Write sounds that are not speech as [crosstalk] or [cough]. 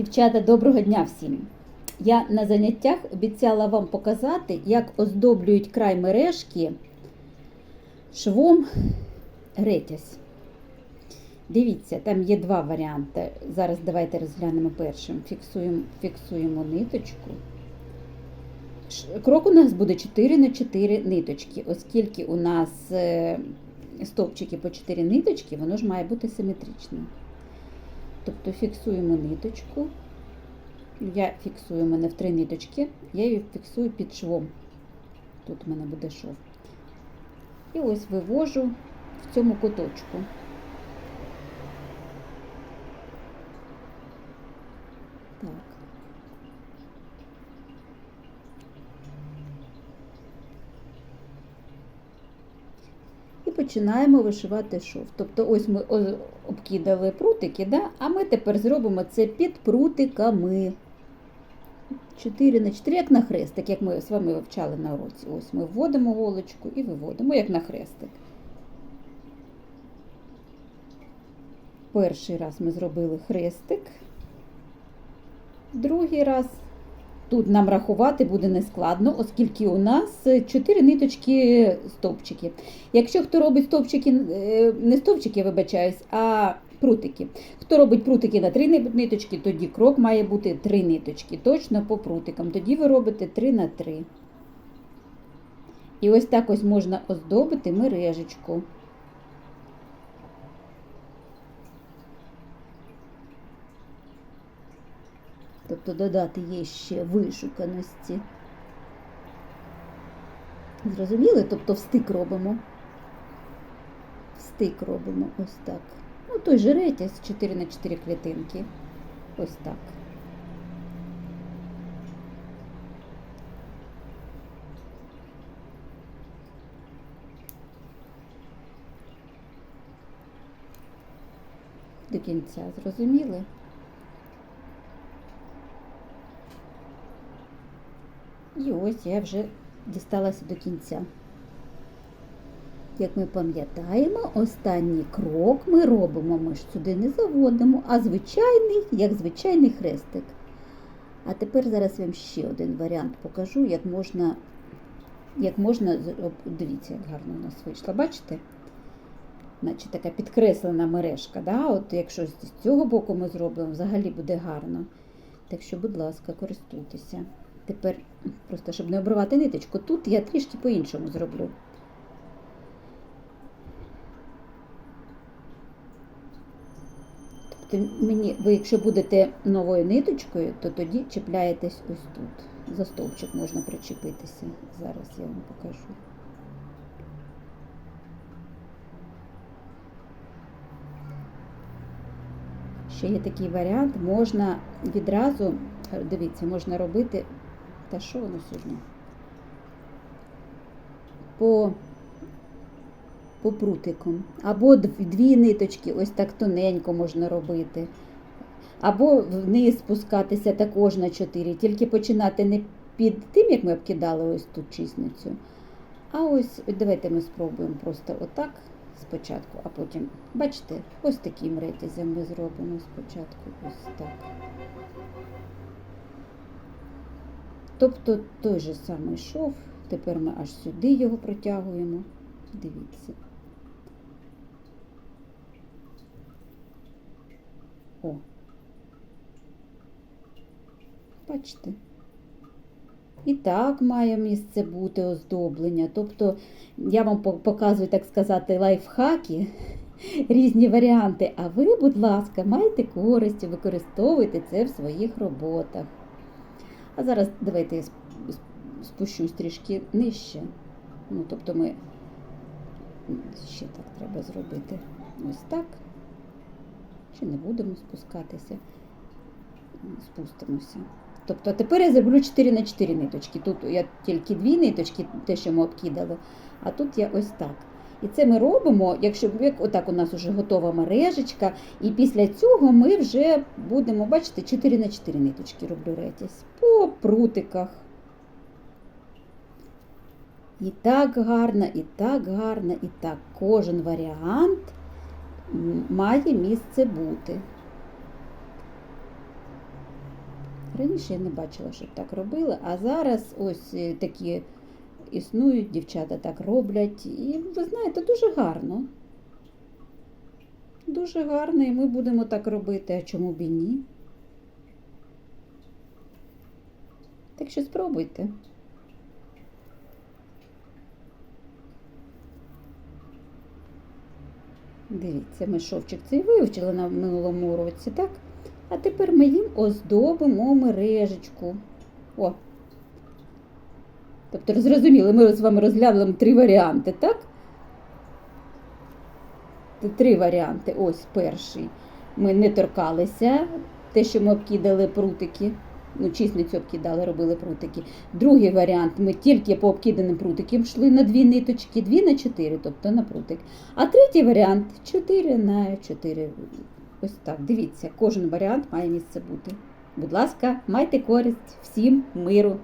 Дівчата, доброго дня всім! Я на заняттях обіцяла вам показати, як оздоблюють край мережки швом ретязь. Дивіться, там є два варіанти. Зараз давайте розглянемо першим. Фіксуємо, фіксуємо ниточку. Крок у нас буде 4 на 4 ниточки, оскільки у нас е, стовпчики по 4 ниточки, воно ж має бути симетричним. Тобто фіксуємо ниточку. Я фіксую мене в три ниточки, я її фіксую під швом. Тут у мене буде шов. І ось вивожу в цьому куточку. Так. Починаємо вишивати шов. Тобто ось ми обкидали прутики, да? а ми тепер зробимо це під прутиками. 4 на 4, як на хрестик, як ми з вами вивчали на уроці. Ось ми вводимо голочку і виводимо, як на хрестик. Перший раз ми зробили хрестик. Другий раз тут нам рахувати буде нескладно, оскільки у нас 4 ниточки стовпчики. Якщо хто робить стовпчики, е, не стовпчики, вибачаюсь, а прутики. Хто робить прутики на 3 ниточки, тоді крок має бути 3 ниточки. Точно по прутикам. Тоді ви робите 3 на 3. І ось так ось можна оздобити мережечку. Тобто додати є ще вишуканості. Зрозуміли? Тобто встик робимо. Встик робимо ось так. Ну, той же ретязь 4 на 4 клітинки. Ось так. До кінця зрозуміли? І ось я вже дісталася до кінця. Як ми пам'ятаємо, останній крок ми робимо, ми ж сюди не заводимо, а звичайний, як звичайний хрестик. А тепер зараз вам ще один варіант покажу, як можна, як можна, дивіться, як гарно у нас вийшло, бачите? Наче така підкреслена мережка. Да? От якщо з цього боку ми зробимо, взагалі буде гарно. Так що, будь ласка, користуйтеся. Тепер, просто щоб не обривати ниточку, тут я трішки по-іншому зроблю. Тобто мені, ви якщо будете новою ниточкою, то тоді чіпляєтесь ось тут. За стовпчик можна причепитися. Зараз я вам покажу. Ще є такий варіант, можна відразу, дивіться, можна робити, та що воно сьогодні? По, по прутикам. Або дві ниточки, ось так тоненько можна робити. Або вниз спускатися також на 4, тільки починати не під тим, як ми обкидали ось тут чисницю. А ось давайте ми спробуємо просто отак спочатку, а потім, бачите, ось таким ретязем ми зробимо спочатку ось так. Тобто той же самий шов, тепер ми аж сюди його протягуємо. Дивіться. О. Бачите? І так має місце бути оздоблення. Тобто я вам показую, так сказати, лайфхаки, [laughs] різні варіанти. А ви, будь ласка, майте користь, використовуйте це в своїх роботах. А зараз давайте я сп- сп- спущусь трішки нижче. Ну, тобто ми ще так треба зробити. Ось так. Чи не будемо спускатися? Спустимося. Тобто тепер я зроблю 4 на 4 ниточки. Тут я тільки дві ниточки, те, що ми обкидали, а тут я ось так. І це ми робимо, якщо як отак у нас вже готова мережечка, і після цього ми вже будемо, бачите, 4 на 4 ниточки роблю ретязь по прутиках. І так гарно, і так гарно, і так. Кожен варіант має місце бути. Раніше я не бачила, щоб так робили, а зараз ось е, такі існують, дівчата так роблять. І ви знаєте, дуже гарно. Дуже гарно, і ми будемо так робити, а чому б і ні? Так що спробуйте. Дивіться, ми шовчик цей вивчили на минулому році, так? А тепер ми їм оздобимо мережечку. О. Тобто, зрозуміли, ми з вами розглянули три варіанти, так? Три варіанти. Ось перший. Ми не торкалися, те, що ми обкидали прутики. Ну, чисницю обкидали, робили прутики. Другий варіант ми тільки по обкиданим прутикам йшли на дві ниточки, дві на чотири, тобто на прутик. А третій варіант 4 на 4. Ось так. Дивіться, кожен варіант має місце бути. Будь ласка, майте користь всім миру.